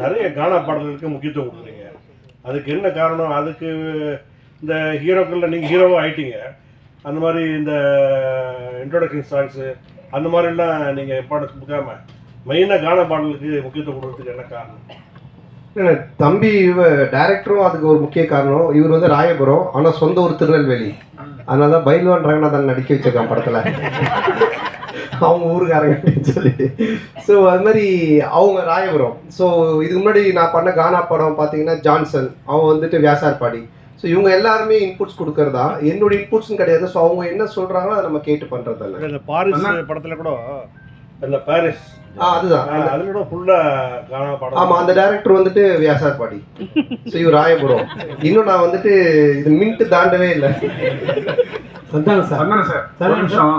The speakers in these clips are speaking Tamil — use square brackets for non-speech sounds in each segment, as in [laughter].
நிறைய கானா பாடல்களுக்கு முக்கியத்துவம் கொடுக்குறீங்க. அதுக்கு என்ன காரணம்? அதுக்கு இந்த ஹீரோக்களில் நீங்கள் ஹீரோவாக ஆயிட்டீங்க. அந்த மாதிரி இந்த இன்ட்ரோடக்ஷன் சாங்ஸு அந்த மாதிரிலாம் நீங்கள் இம்பார்ட்டன்ஸ் கொடுக்காம மெயினாக கானா பாடலுக்கு முக்கியத்துவம் கொடுக்கறதுக்கு என்ன காரணம்? இல்ல, தம்பி இவ டைரக்டரும் அதுக்கு ஒரு முக்கிய காரணம். இவர் வந்து ராயபுரம் ஆனால் சொந்த ஊர் திருநெல்வேலி. அதனால தான் பைல்வான் ரங்கநாதன் நடிக்க வச்சிருக்கான் படத்தில். [laughs] அவங்க ஊருக்காரங்க அப்படின்னு சொல்லி. ஸோ அது மாதிரி அவங்க ராயபுரம். ஸோ இதுக்கு முன்னாடி நான் பண்ண கானா படம் பார்த்தீங்கன்னா ஜான்சன். அவன் வந்துட்டு வியாசார்பாடி. ஸோ இவங்க எல்லாருமே இன்புட்ஸ் கொடுக்கறதா? என்னோட இன்புட்ஸ்னு கிடையாது. ஸோ அவங்க என்ன சொல்கிறாங்களோ அதை நம்ம கேட்டு பண்ணுறதில்ல இந்த பாரிஸ் படத்தில் கூட இந்த பாரிஸ். ஆ அதுதான். அதுல கூட ஃபுல்லாக கானா பாடம். ஆமா அந்த டைரக்டர் வந்துட்டு வியாசார்பாடி. ஸோ இவர் ராயபுரம். இன்னும் நான் வந்துட்டு இது மின்ட் தாண்டவே இல்லை. சந்தானம் சார். வந்தானே சார் சார், ஒரு நிமிஷம்.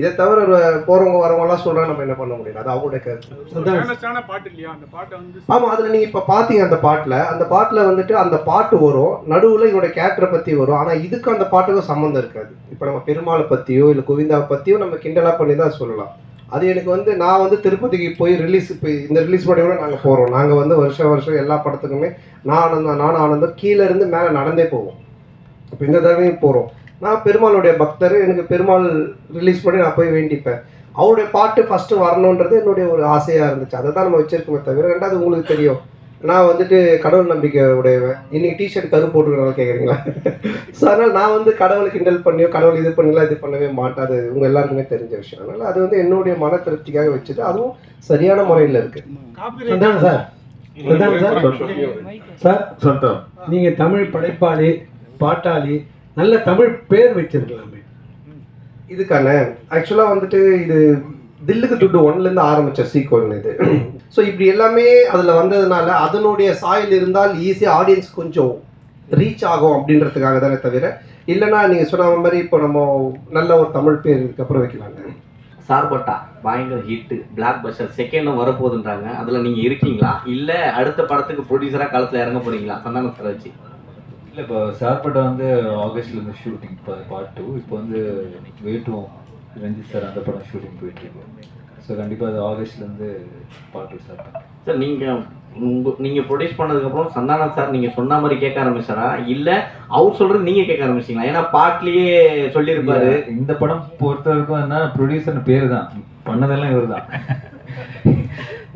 இதை தவிர போகிறவங்க வரவங்கலாம் சொல்கிறாங்க நம்ம என்ன பண்ண முடியாது அது அவங்களுடைய கருத்து. பாட்டு இல்லையா? அந்த பாட்டை வந்து ஆமாம் அதில் நீங்கள் இப்போ பார்த்தீங்க அந்த பாட்டில். அந்த பாட்டில் வந்துட்டு அந்த பாட்டு வரும் நடுவில் இவனோட கேரக்டரை பற்றி வரும். ஆனால் இதுக்கு அந்த பாட்டுக்கும் சம்மந்தம் இருக்காது. இப்போ நம்ம பெருமாளை பற்றியோ இல்லை கோவிந்தாவை பற்றியோ நம்ம கிண்டலாக பண்ணி தான் சொல்லலாம். அது எனக்கு வந்து நான் வந்து திருப்பதிக்கு போய் ரிலீஸ் இப்போ இந்த ரிலீஸ் பண்ணி கூட நாங்கள் போகிறோம் நாங்கள் வந்து வருஷம் வருஷம் எல்லா படத்துக்குமே நான் ஆனந்தம் நானும் ஆனந்தம் கீழே இருந்து மேலே நடந்தே போவோம். இப்போ இந்த தடவையும் போகிறோம் நான் பெருமாளுடைய பக்தர். எனக்கு பெருமாள் ரிலீஸ் பண்ணி நான் போய் வேண்டிப்பேன். அவருடைய பாட்டு ஃபஸ்ட்டு வரணுன்றது என்னுடைய ஒரு ஆசையாக இருந்துச்சு. அதை தான் நம்ம வச்சிருக்கோமே தவிர ரெண்டாவது உங்களுக்கு தெரியும். நான் வந்துட்டு கடவுள் நம்பிக்கை உடையவன். இன்னைக்கு டிஷர்ட் கரு போட்டுக்கிறனால கேட்குறீங்களா ஸோ அதனால் நான் வந்து கடவுளை கிண்டல் பண்ணியோ கடவுள் இது பண்ணலாம் இது பண்ணவே மாட்டேன். அது உங்கள் எல்லாருக்குமே தெரிஞ்ச விஷயம். அதனால் அது வந்து என்னுடைய மன திருப்திக்காக வச்சுட்டு அதுவும் சரியான முறையில் இருக்குது சந்தானம் சார். சார். சார். நீங்க தமிழ் படைப்பாளி பாட்டாளி நல்ல தமிழ் பேர் வச்சிருக்கலாமே இதுக்கான ஆக்சுவலாக வந்துட்டு இது தில்லுக்கு துட்டு ஒன்லேருந்து ஆரம்பித்த சீக்வல் இது. ஸோ இப்படி எல்லாமே அதில் வந்ததுனால அதனுடைய சாயல் இருந்தால் ஈஸியாக ஆடியன்ஸ் கொஞ்சம் ரீச் ஆகும் அப்படின்றதுக்காக தானே தவிர இல்லைன்னா நீங்கள் சொன்ன மாதிரி இப்போ நம்ம நல்ல ஒரு தமிழ் பேர் இதுக்கப்புறம் வைக்கலாங்க. சார்பட்டா பயங்கர ஹிட்டு பிளாக் பஸ்டர் செகண்டும் வரப்போகுதுன்றாங்க. அதில் நீங்கள் இருக்கீங்களா? இல்லை அடுத்த படத்துக்கு ப்ரொடியூசராக களத்தில் இறங்க போறீங்களா? சந்தான சார் வச்சு இல்லை இப்போ சார்பட்டை வந்து ஆகஸ்ட்லேருந்து ஷூட்டிங் இப்போ பார்ட் டூ இப்போ வந்து வேட்டும் ரஞ்சித் சார் அந்த படம் ஷூட்டிங் போயிட்டுருக்கு ஸோ கண்டிப்பாக அது ஆகஸ்ட்லேருந்து பார்ட் டூ பண்ணுறேன் சார் நீங்கள் உங்க நீங்கள் ப்ரொடியூஸ் பண்ணதுக்கப்புறம் சந்தானம் சார் நீங்கள் சொன்ன மாதிரி கேட்க ஆரம்பிச்சாரா? இல்லை அவர் சொல்கிறது நீங்கள் கேட்க ஆரம்பிச்சிங்களா? ஏன்னா பாட்லேயே சொல்லியிருப்பாரு. இந்த படம் பொறுத்த வரைக்கும் என்ன ப்ரொடியூசர் பேர் தான் பண்ணதெல்லாம் இவர் தான்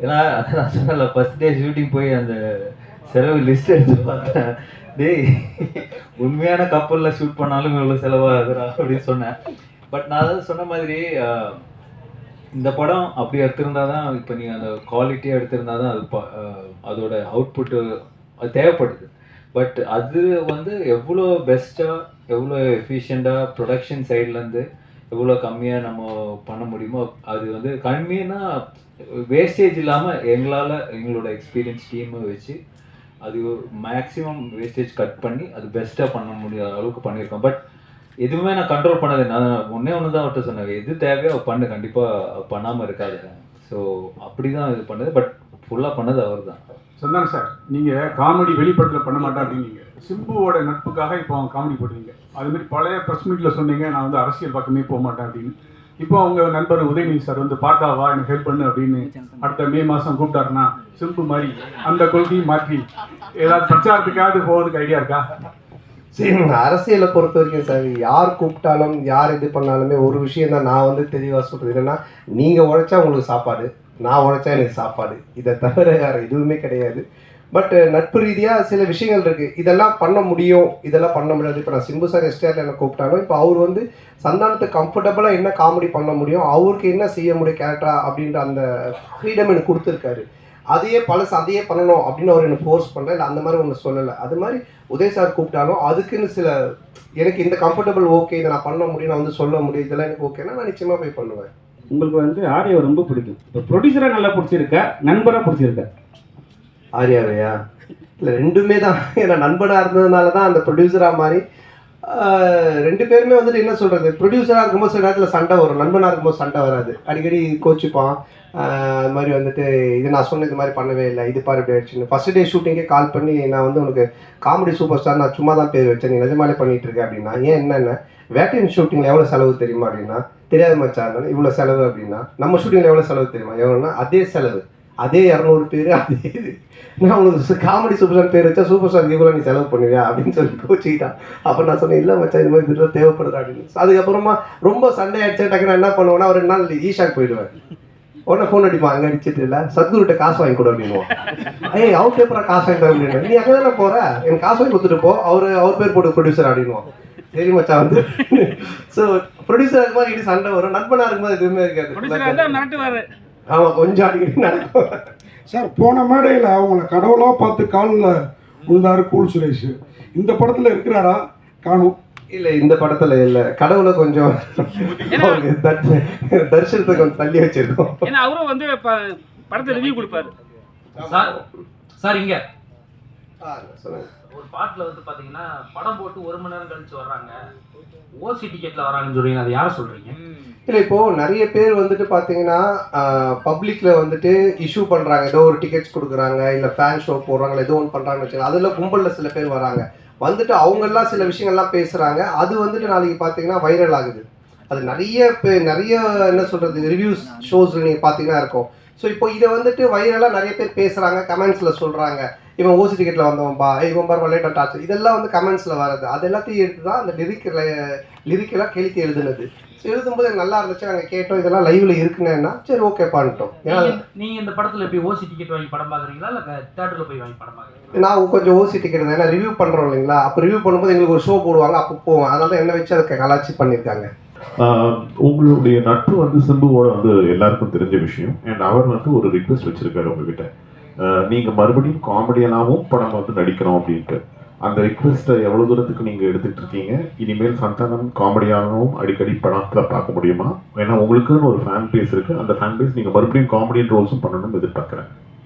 ஏன்னா அதான் நான் சொன்னல ஃபர்ஸ்ட் டே ஷூட்டிங் போய் அந்த செலவு லிஸ்ட் எடுத்து பார்த்தேன். டேய் உண்மையான கப்பலில் ஷூட் பண்ணாலும் இவ்வளோ செலவாகுதுடா அப்படின்னு சொன்னேன். பட் நான் அதாவது சொன்ன மாதிரி இந்த படம் அப்படி எடுத்திருந்தா தான் இப்போ நீங்கள் அந்த குவாலிட்டியாக எடுத்திருந்தா தான் அது ப- அதோட அவுட்புட்டு அது தேவைப்படுது. பட் அது வந்து எவ்வளோ பெஸ்ட்டாக எவ்வளோ எஃபிஷியண்ட்டாக ப்ரொடக்ஷன் சைட்லேருந்து எவ்வளோ கம்மியாக நம்ம பண்ண முடியுமோ அது வந்து கம்மியாக வேஸ்டேஜ் இல்லாமல் எங்களால் எங்களோட எக்ஸ்பீரியன்ஸ் டீமை வச்சு அது மேக்ஸிமம் வேஸ்டேஜ் கட் பண்ணி அது பெஸ்ட்டாக பண்ண முடியாத அளவுக்கு பண்ணியிருக்கோம். பட் எதுவுமே நான் கண்ட்ரோல் பண்ணது நான் ஒன்றே ஒன்று தான் அவர்கிட்ட சொன்னேன். எது தேவையோ பண்ணு. கண்டிப்பாக பண்ணாமல் இருக்காது. ஸோ அப்படி தான் இது பண்ணது. பட் ஃபுல்லாக பண்ணது அவர் தான் சொன்னாங்க சார் நீங்கள் காமெடி வெளிப்படத்தில் பண்ண மாட்டேன் அப்படின்னீங்க. சிம்புவோட நட்புக்காக இப்போ அவங்க காமெடி போடுறீங்க அதுமாரி பழைய ப்ரெஸ் மீட்டில் சொன்னீங்க நான் வந்து அரசியல் பக்கமே போக மாட்டேன் அப்படின்னு. இப்போ அவங்க நண்பர் உதயநிதி சார் வந்து பார்த்தா வா எனக்கு ஹெல்ப் பண்ணு அப்படின்னு அடுத்த மே மாசம் கூப்பிட்டாருன்னா சிம்பு மாதிரி அந்த கொள்கையை மாற்றி ஏதாவது பிரச்சாரத்துக்காவது போகிறதுக்கு ஐடியா இருக்கா? சரி அரசியலை பொறுத்த வரைக்கும் சார் யார் கூப்பிட்டாலும் யார் இது பண்ணாலுமே ஒரு விஷயம் தான் நான் வந்து தெளிவாக சொல்கிறது என்னன்னா நீங்கள் உழைச்சா உங்களுக்கு சாப்பாடு நான் உழைச்சா எனக்கு சாப்பாடு. இதை தவிர வேறு எதுவுமே கிடையாது. பட் uh, நட்பு ரீதியாக சில விஷயங்கள் இருக்குது இதெல்லாம் பண்ண முடியும். இதெல்லாம் பண்ண முடியாது. இப்போ நான் சிம்பு சார் எஸ்டேட்டில் என்ன கூப்பிட்டாலும் இப்போ அவர் வந்து சந்தானத்துக்கு கம்ஃபர்டபுளாக என்ன காமெடி பண்ண முடியும் அவருக்கு என்ன செய்ய முடியும் கேரக்டரா அப்படின்ற அந்த ஃப்ரீடம் எனக்கு கொடுத்துருக்காரு. அதையே பழசு அதையே பண்ணணும் அப்படின்னு அவர் எனக்கு ஃபோர்ஸ் பண்ணல. இல்லை அந்த மாதிரி ஒன்று சொல்லலை. அது மாதிரி உதய் சார் கூப்பிட்டாலும் அதுக்குன்னு சில எனக்கு இந்த கம்ஃபர்டபுள் ஓகே இதை நான் பண்ண முடியும் நான் வந்து சொல்ல முடியும் இதெல்லாம் எனக்கு ஓகேன்னா நான் நிச்சயமாக போய் பண்ணுவேன். உங்களுக்கு வந்து ஆரியாவை ரொம்ப பிடிக்கும். இப்போ ப்ரொடியூசராக நல்லா பிடிச்சிருக்கா நண்பராக பிடிச்சிருக்கா. ஆரியாவையா இல்லை ரெண்டுமே தான். ஏன்னா நண்பனாக இருந்ததுனால தான் அந்த ப்ரொடியூசராக மாதிரி ரெண்டு பேருமே வந்துட்டு என்ன சொல்கிறது ப்ரொடியூசராக இருக்கும்போது சில நேரத்தில் சண்டை வரும். நண்பனாக இருக்கும்போது சண்டை வராது. அடிக்கடி கோச்சிப்பான். அது மாதிரி வந்துட்டு இது நான் சொன்னது மாதிரி பண்ணவே இல்லை. இது பாரு இப்படி ஆயிடுச்சுன்னு. ஃபஸ்ட் டே ஷூட்டிங்கே கால் பண்ணி நான் வந்து உனக்கு காமெடி சூப்பர் ஸ்டார் நான் சும்மா தான் பேர் வச்சேன். நீ நிஜமாலே பண்ணிட்டு இருக்க அப்படின்னா ஏன் என்னென்ன வேட்டையின் ஷூட்டிங்கில் எவ்வளோ செலவு தெரியுமா அப்படின்னா? தெரியாத மச்சான். இவ்வளோ செலவு அப்படின்னா நம்ம ஷூட்டிங்கில் எவ்வளோ செலவு தெரியுமா? எவ்வளோன்னா அதே செலவு. அதே இரநூறு பேர் அதே இது. நான் உனக்கு காமெடி சூப்பர் ஸ்டார் பேர் வச்சா சூப்பர் ஸ்டார் இவ்வளோ நீ செலவு பண்ணுவியா? அப்படின்னு சொல்லி கோச்சிக்கிட்டான். அப்போ நான் சொன்னேன் இல்லை மச்சா இது மாதிரி இதுல தேவைப்படுது அப்படின்னு. அதுக்கப்புறமா ரொம்ப சண்டை ஆயிடுச்சு டக்குன்னு நான் என்ன பண்ணுவேன்னா ஒரு என்ன நாள் ஈஷாக்கு போயிடுவேன். உடனே ஃபோன் அடிப்பான் அங்கே அடிச்சிட்டு இல்லை சத்குருகிட்ட காசு வாங்கி கொடு அப்படின்னுவான் ஏய் அவர் பேப்பரா காசு வாங்கி தர அப்படின்னு நீ அங்கே தானே போற? எனக்கு காசு வாங்கி கொடுத்துட்டு போ அவர் அவர் பேர் போட்டு ப்ரொடியூசர் அப்படின்னுவான் சரி மச்சா வந்து. ஸோ ப்ரொடியூசர் இருக்கும் இடி சண்டை வரும். நண்பனா இருக்கும்போது எதுவுமே இருக்காது. ஆமா கொஞ்சம் அடிக்கடி நடக்கும். சார் போன மேடையில் அவங்கள கடவுளாக பார்த்து காலில் விழுந்தாரு கூல் சுரேஷ். இந்த படத்தில் இருக்கிறாரா? காணும். இல்ல இந்த படத்துல இல்ல. கடவுளை கொஞ்சம் தரிசனத்தை கொஞ்சம் தள்ளி வச்சிருக்கோம். ஏன்னா அவரும் வந்து படத்தை ரிவ்யூ கொடுப்பாரு. சார் சார் இங்க. ஒரு பாட்டுல வந்து பாத்தீங்கன்னா படம் போட்டு ஒரு மணி நேரம் கழிச்சு வர்றாங்க. ஓசி டிக்கெட்ல வராங்கன்னு சொல்றீங்க அது யார சொல்றீங்க? இல்ல இப்போ நிறைய பேர் வந்துட்டு பாத்தீங்கன்னா பப்ளிக்ல வந்துட்டு இஷ்யூ பண்றாங்க. ஏதோ ஒரு டிக்கெட்ஸ் கொடுக்குறாங்க இல்ல ஃபேன் ஷோ போடுறாங்க ஏதோ ஒன்று பண்றாங்கன்னு வச்சுக்கோங்க. அதுல கும்பல்ல சில பேர் வராங்க. வந்துட்டு அவங்க எல்லாம் சில விஷயங்கள்லாம் பேசுறாங்க. அது வந்துட்டு நாளைக்கு பாத்தீங்கன்னா வைரல் ஆகுது. அது நிறைய பேர் நிறைய என்ன சொல்றது ரிவ்யூஸ் ஷோஸ்ல நீங்க பாத்தீங்கன்னா இருக்கும். ஸோ இப்போ இதை வந்துட்டு வைரலாக நிறைய பேர் பேசுறாங்க கமெண்ட்ஸ்ல சொல்றாங்க. இவன் ஓசி டிக்கெட்ல வந்தவன்பா இவன் பார் லேட் டாச்சு இதெல்லாம் வந்து கமெண்ட்ஸ்ல வர்றது. அது எல்லாத்தையும் எடுத்து தான் அந்த லிரிக் லிரிக்கெல்லாம் கெளுத்தி எழுதுனது. எழுதும்போது நல்லா இருந்துச்சு. நாங்கள் கேட்டோம் இதெல்லாம் லைவ்ல இருக்குன்னா சரி ஓகே பண்ணிட்டோம். ஏன்னா நீங்க- நீங்க இந்த படத்துல எப்படி ஓசி டிக்கெட் வாங்கி படம் பாக்குறீங்களா? இல்ல தியேட்டர்ல போய் வாங்கி படம் பாக்குறீங்களா? நான் கொஞ்சம் ஓசி டிக்கெட் தான். ஏன்னா ரிவ்யூ பண்ணுறோம் இல்லைங்களா? அப்போ ரிவ்யூ பண்ணும்போது எங்களுக்கு ஒரு ஷோ போடுவாங்க அப்போ போவோம். அதனால தான் என்ன வச்சு அதை கலாச்சி பண்ணியிருக்காங்க. உங்களுடைய நட்பு வந்து சிம்புவோட வந்து எல்லாருக்கும் தெரிஞ்ச விஷயம். அண்ட் அவர் வந்து ஒரு ரிக்வெஸ்ட் வச்சிருக்காரு உங்ககிட்ட. நீங்கள் மறுபடியும் காமெடியனாகவும் படம் வந்து நடிக்கணும் அப்படின்ட்டு. அந்த ரிக்வெஸ்ட்டை எவ்வளோ தூரத்துக்கு நீங்கள் எடுத்துகிட்டு இருக்கீங்க? இனிமேல் சந்தானம் காமெடியாகவும் அடிக்கடி படத்தில் பார்க்க முடியுமா? ஏன்னா உங்களுக்குன்னு ஒரு ஃபேன் பேஸ் இருக்குது அந்த ஃபேன் பேஸ் நீங்கள் மறுபடியும் காமெடியன் ரோல்ஸும் பண்ணணும்னு எதிர்பார்க்குறேன்.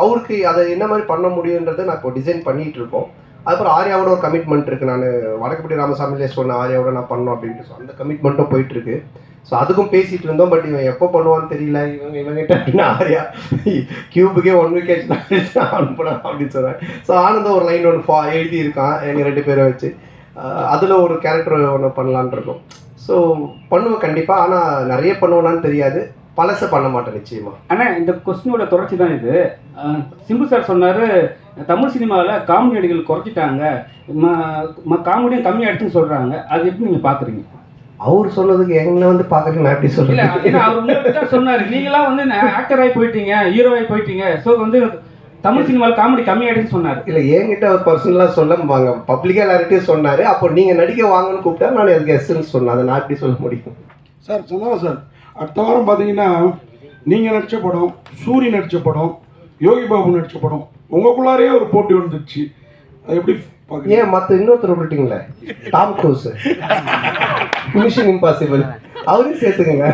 அவருக்கு அதை என்ன மாதிரி பண்ண முடியுன்றதை நான் இப்போ டிசைன் பண்ணிகிட்டு இருக்கோம் அதுக்கப்புறம் ஆர்யாவோட ஒரு கமிட்மெண்ட் இருக்குது நான் வடக்குப்பட்டி ராமசாமிலே சொன்ன ஆர்யாவோட நான் பண்ணோம் அப்படின்ட்டு ஸோ அந்த கமிட்மெண்ட்டும் போயிட்டுருக்கு ஸோ அதுக்கும் பேசிகிட்டு இருந்தோம். பட் இவன் எப்போ பண்ணுவான்னு தெரியல. இவங்க இவங்கிட்ட அப்படின்னா ஆர்யா கியூபுக்கே ஒன் விக்கெட் அனுப்புனா அப்படின்னு சொன்னேன் ஸோ ஆனந்தம் ஒரு லைன் ஒன்று ஃபா எழுதியிருக்கான் எங்கள் ரெண்டு பேரை வச்சு. அதில் ஒரு கேரக்டர் ஒன்று பண்ணலான் இருக்கோம். ஸோ பண்ணுவேன் கண்டிப்பாக ஆனால் நிறைய பண்ணுவேனான்னு தெரியாது. பழசை பண்ண மாட்டேன் நிச்சயமா. ஆனா இந்த கொஸ்டினோட தொடர்ச்சி தான் இது. சிம்பு சார் சொன்னாரு தமிழ் சினிமாவில் காமெடி நடிகர்கள் குறைச்சிட்டாங்க காமெடியும் கம்மியாயிடுச்சுன்னு சொல்றாங்க. அது எப்படி நீங்க பாக்குறீங்க? அவர் சொன்னதுக்கு என்ன வந்து பார்க்கறதுக்கு நான் எப்படி ஏன்னா அவர் உங்களுக்கு சொன்னாரு. நீங்களாம் வந்து ஆக்டர் ஆகி போயிட்டீங்க ஹீரோ ஆகி போயிட்டீங்க. ஸோ வந்து தமிழ் சினிமாவில் காமெடி கம்மியாயிடுச்சுன்னு சொன்னாரு. இல்ல என்கிட்ட அவர் பர்சனலாக சொல்ல பப்ளிக்காக எல்லார்கிட்டையும் சொன்னாரு. அப்போ நீங்க நடிக்க வாங்கன்னு கூப்பிட்டா நான் அதுக்கு எஸ்ன்னு சொன்னேன். அதை நான் எப்படி சொல்ல முடியும்? சார் சொன்னாங்க சார்? அடுத்த வாரம் பார்த்தீங்கன்னா நீங்கள் நடித்த படம் சூரி நடித்த படம் யோகி பாபு நடித்த படம் உங்களுக்குள்ளாரே ஒரு போட்டி வந்துச்சு. அது எப்படி ஏன் மற்ற இன்னொருத்தர் விட்டுட்டீங்களே? டாம் க்ரூஸ் மிஷன் இம்பாசிபிள் அவரையும் சேர்த்துக்கங்க.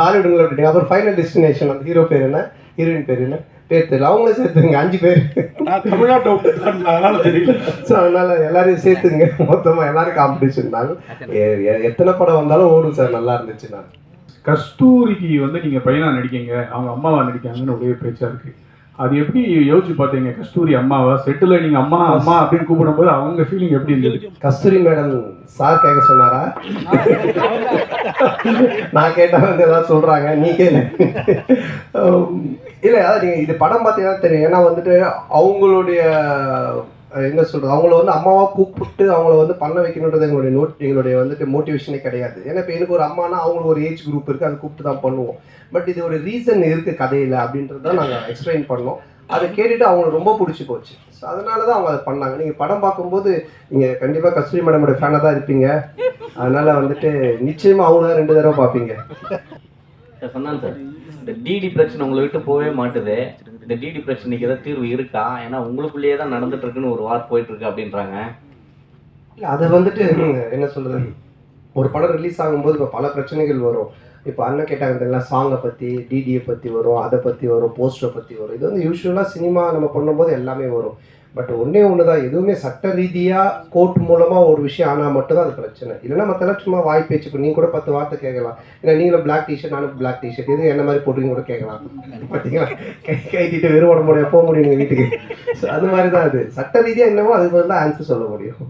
ஹாலிவுட்ல விட்டுட்டீங்க. அப்புறம் ஃபைனல் டெஸ்டினேஷன் அந்த ஹீரோ பேர் என்ன? ஹீரோயின் பேர் என்ன? பேர் தெரியல. அவங்களே சேர்த்துங்க அஞ்சு பேர். நான் தமிழ்நாட்டை விட்டு அதனால தெரியல. ஸோ அதனால எல்லாரையும் சேர்த்துங்க. மொத்தமாக எல்லாரும் காம்படிஷன் தான். எ- எ- எத்தனை படம் வந்தாலும் ஓடும் சார் நல்லா இருந்துச்சு நான் கஸ்தூரிக்கு வந்து நீங்க பையனா நடிக்கீங்க அவங்க அம்மாவா நடிக்காங்கன்னு ஒரே பேச்சா இருக்கு. அது எப்படி யோசிச்சு பார்த்தீங்க? கஸ்தூரி அம்மாவா? செட்டில் நீங்க அம்மா அம்மா அப்படின்னு கூப்பிடும்போது அவங்க ஃபீலிங் எப்படி இருந்தது? கஸ்தூரி மேடம் சார் கேட்க சொன்னாரா? நான் கேட்டா வந்து ஏதாவது சொல்றாங்க நீ கேளு. இல்லை அதாவது நீங்கள் இது படம் பார்த்தீங்கன்னா தெரியும். ஏன்னா வந்துட்டு அவங்களுடைய என்ன சொல்கிறது அவங்கள வந்து அம்மாவாக கூப்பிட்டு அவங்கள வந்து பண்ண வைக்கணுன்றது எங்களுடைய நோட் எங்களுடைய வந்துட்டு மோட்டிவேஷனே கிடையாது. ஏன்னா இப்போ எனக்கு ஒரு அம்மானா அவங்களுக்கு ஒரு ஏஜ் குரூப் இருக்குது அதை கூப்பிட்டு தான் பண்ணுவோம். பட் இது ஒரு ரீசன் இருக்குது கதையில் அப்படின்றது தான் நாங்கள் எக்ஸ்பிளைன் பண்ணோம். அதை கேட்டுட்டு அவங்களுக்கு ரொம்ப பிடிச்சி போச்சு. ஸோ அதனால தான் அவங்க அதை பண்ணாங்க. நீங்கள் படம் பார்க்கும்போது நீங்கள் கண்டிப்பாக கஸ்தூரி மேடமோட ஃபேனாக தான் இருப்பீங்க. அதனால வந்துட்டு நிச்சயமாக அவங்க ரெண்டு தடவை பார்ப்பீங்க. சார் சொன்னாங்க சார். இந்த டிடி பிரச்சனை உங்களை விட்டு போகவே மாட்டுது. இந்த டிடி பிரச்சனைக்கு ஏதாவது தீர்வு இருக்கா? ஏன்னா உங்களுக்குள்ளேயே தான் நடந்துட்டு இருக்குன்னு ஒரு வார் போயிட்டு இருக்கு அப்படின்றாங்க. இல்லை அதை வந்துட்டு என்ன சொல்றது? ஒரு படம் ரிலீஸ் ஆகும்போது இப்போ பல பிரச்சனைகள் வரும். இப்போ அண்ணன் கேட்டாங்க எல்லாம் சாங்கை பற்றி டிடியை பற்றி வரும் அதை பற்றி வரும் போஸ்டரை பற்றி வரும். இது வந்து யூஸ்வலாக சினிமா நம்ம பண்ணும்போது எல்லாமே வரும். பட் ஒன்றே ஒன்று தான் எதுவுமே சட்ட ரீதியாக கோர்ட் மூலமாக ஒரு விஷயம் ஆனால் மட்டும்தான் அது பிரச்சனை. இல்லைன்னா மற்றெல்லாம் சும்மா வாய் பேச்சு இப்போ நீங்கள் கூட பத்து வார்த்தை கேட்கலாம். ஏன்னா நீங்களும் பிளாக் டிஷர்ட் நானும் பிளாக் டிஷர்ட் எது என்ன மாதிரி போட்டுங்க கூட கேட்கலாம். பார்த்தீங்களா கை கைட்டிட்டு வெறும் உடம்புடைய போக முடியும் எங்கள் வீட்டுக்கு. ஸோ அது மாதிரி தான் அது. சட்ட ரீதியாக என்னவோ அது மாதிரி தான் ஆன்சர் சொல்ல முடியும்.